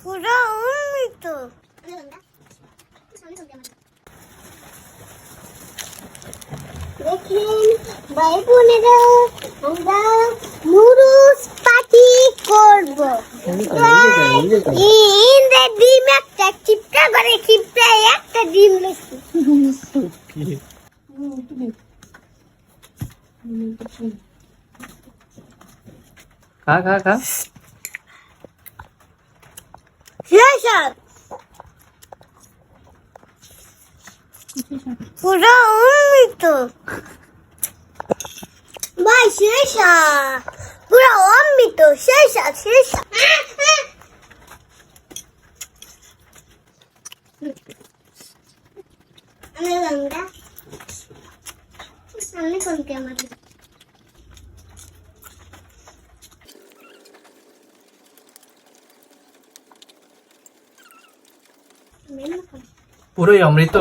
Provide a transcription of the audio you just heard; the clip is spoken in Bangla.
পুরো অমৃত দেখুন ভাই বোনেরা আমরা নুডলস পার্টি করব ইন্দে ডিম একটা চিপটা করে চিপটা একটা ডিম 가, 가, 가. 슬라샷! 부러움이도. 마, 슬라샷! 부러움이도, 슬라샷, 슬라샷! 안에 건가? 안에 건가 말이야. পুরোই অমৃত